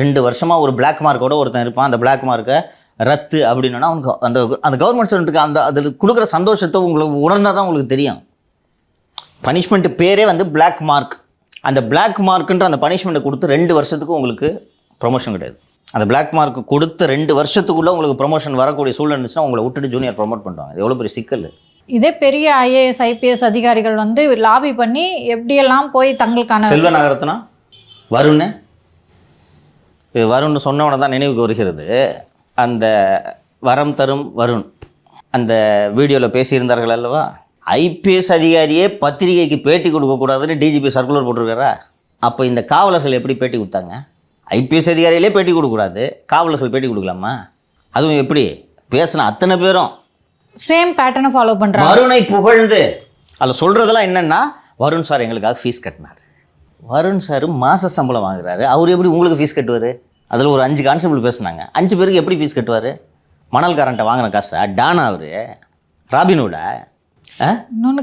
ரெண்டு வருஷமாக ஒரு பிளாக் மார்க்கோட ஒருத்தன் இருப்பான். அந்த பிளாக் மார்க்கை ரத்து அப்படின்னா அவனுக்கு அந்த அந்த கவர்மெண்ட் ஸ்டூடெண்ட்டுக்கு அந்த அதில் கொடுக்குற சந்தோஷத்தை உங்களுக்கு உணர்ந்தால் தான் உங்களுக்கு தெரியும். பனிஷ்மெண்ட் பேரே வந்து பிளாக் மார்க் அந்த பிளாக் மார்க்குன்ற அந்த பனிஷ்மெண்ட்டை கொடுத்து ரெண்டு வருஷத்துக்கு உங்களுக்கு ப்ரொமோஷன் கிடையாது. அந்த பிளாக் மார்க் கொடுத்த ரெண்டு வருஷத்துக்குள்ளே உங்களுக்கு ப்ரொமோஷன் வரக்கூடிய சூழ்நிலை இருந்துச்சுன்னா உங்களை விட்டுட்டு ஜூனியர் ப்ரொமோட் பண்ணுவாங்க இது எவ்வளோ பெரிய சிக்கல்? இதே பெரிய ஐஏஎஸ் ஐபிஎஸ் அதிகாரிகள் வந்து லாபி பண்ணி எப்படியெல்லாம் போய் தங்களுக்கான செல்வ நகரத்னா வருண்? இது வருண் சொன்ன உடனே தான் நினைவுக்கு வருகிறது. அந்த வரம் தரும் வருண். அந்த வீடியோவில் பேசியிருந்தார்கள் அல்லவா? ஐபிஎஸ் அதிகாரியே பத்திரிகைக்கு பேட்டி கொடுக்கக்கூடாதுன்னு டிஜிபி சர்க்குலர் போட்டிருக்காரா? அப்போ இந்த காவலர்கள் எப்படி பேட்டி கொடுத்தாங்க? ஐபிஎஸ் அதிகாரிகளே பேட்டி கொடுக்கக்கூடாது. காவலர்கள் பேட்டி கொடுக்கலாமா? அதுவும் எப்படி? பேசின அத்தனை பேரும். சேம் பேட்டர்னை ஃபாலோ பண்றாங்க. வருணை புகழ்ந்து. அதில் சொல்கிறதெல்லாம் என்னென்னா வருண் சார் எங்களுக்காக ஃபீஸ் கட்டினார். வருண் சார் மாத சம்பளம் வாங்குறாரு. அவர் எப்படி உங்களுக்கு ஃபீஸ் கட்டுவார்? அதில் ஒரு அஞ்சு கான்ஸ்டபிள் பேசுனாங்க. அஞ்சு பேருக்கு எப்படி ஃபீஸ் கட்டுவார்? மணல்காரன்ட்ட வாங்கின காசை? டானா அவர்? ராபினோட? ஆ? இன்னொன்று